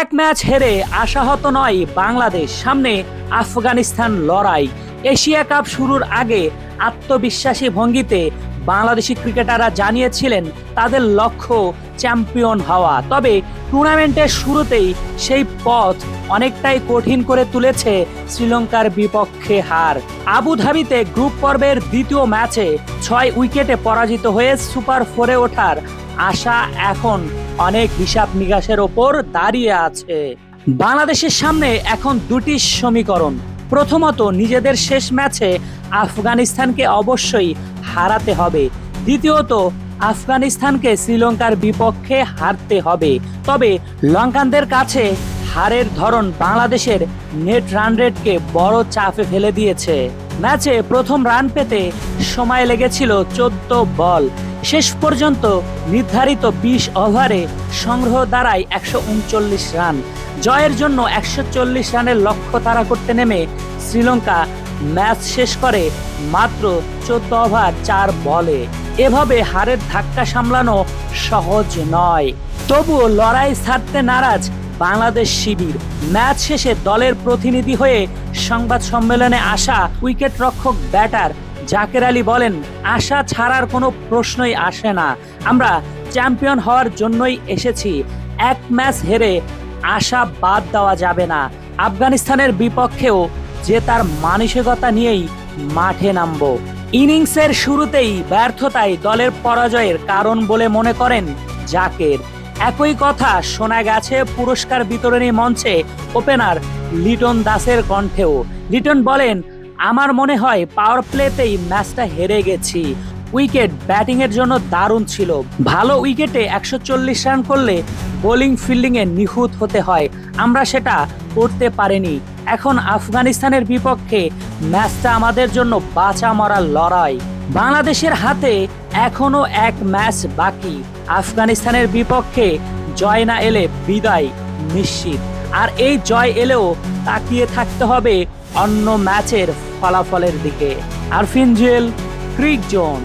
এক ম্যাচ হেরে আশাহত নয় বাংলাদেশ। সামনে আফগানিস্তান লড়াই। এশিয়া কাপ শুরুর আগে আত্মবিশ্বাসী ভঙ্গিতে বাংলাদেশি ক্রিকেটাররা জানিয়েছিলেন তাদের লক্ষ্য চ্যাম্পিয়ন হওয়া। তবে টুর্নামেন্টের শুরুতেই সেই পথ অনেকটাই কঠিন করে তুলেছে শ্রীলঙ্কার বিপক্ষে হার। আবুধাবিতে গ্রুপ পর্বের দ্বিতীয় ম্যাচে ছয় উইকেটে পরাজিত হয়ে সুপার ফোরে ওঠার আশা এখন অনেক হিসাব নিকাশের ওপর দাঁড়িয়ে আছে। বাংলাদেশের সামনে এখন দুটি সমীকরণ। প্রথমত, নিজেদের শেষ ম্যাচে আফগানিস্তানকে অবশ্যই হারাতে হবে। দ্বিতীয়ত আফগানিস্তানকে শ্রীলঙ্কার বিপক্ষে হারতে হবে। তবে লঙ্কানদের কাছে হারের ধরন বাংলাদেশের নেট রান রেটকে বড় চাপে ফেলে দিয়েছে। ম্যাচে প্রথম রান পেতে সময় লেগেছিল চোদ্দ বল। শেষ পর্যন্ত নির্ধারিত বিশ ওভারে সংগ্রহ দ্বারাই একশো রান। জয়ের জন্য একশো চল্লিশ রানের লক্ষ্য তারা করতে নেমে শ্রীলঙ্কা ম্যাচ শেষ করে মাত্র চোদ্দ ওভার চার বলে। এভাবে হারের ধাক্কা সামলানো সহজ নয়। তবুও লড়াই ছাড়তে নারাজ বাংলাদেশ শিবির। ম্যাচ শেষে দলের প্রতিনিধি হয়ে সংবাদ সম্মেলনে আসা উইকেট রক্ষক ব্যাটার জাকের আলী বলেন, আশা ছাড়ার কোনো প্রশ্নই আসে না। আমরা চ্যাম্পিয়ন হওয়ার জন্যই এসেছি। এক ম্যাচ হেরে আশা বাদ দেওয়া যাবে না। আফগানিস্তানের বিপক্ষেও যে তার মানসিকতা নিয়েই মাঠে নামবো। ইনিংসের শুরুতেই ব্যর্থতাই দলের পরাজয়ের কারণ বলে মনে করেন জাকের। একই কথা শোনা গেছে পুরস্কার বিতরণী মঞ্চে ওপেনার লিটন দাসের কণ্ঠেও। লিটন বলেন, আমার মনে হয় পাওয়ার প্লেতেই ম্যাচটা হেরে গেছি। উইকেট ব্যাটিং এর জন্য দারুণ ছিল। ভালো উইকেটে একশো চল্লিশ রান করলে বোলিং ফিল্ডিং এ নিখুঁত হতে হয়। আমরা সেটা করতে পারেনি। এখন আফগানিস্তানের বিপক্ষে ম্যাচটা আমাদের জন্য বাঁচা মরার লড়াই। বাংলাদেশের হাতে এখনও এক ম্যাচ বাকি। আফগানিস্তানের বিপক্ষে জয় না এলে বিদায় নিশ্চিত। আর এই জয় এলেও তাকিয়ে থাকতে হবে অন্য ম্যাচের ফলাফলের দিকে। Arfin Jewel, Cric Zone.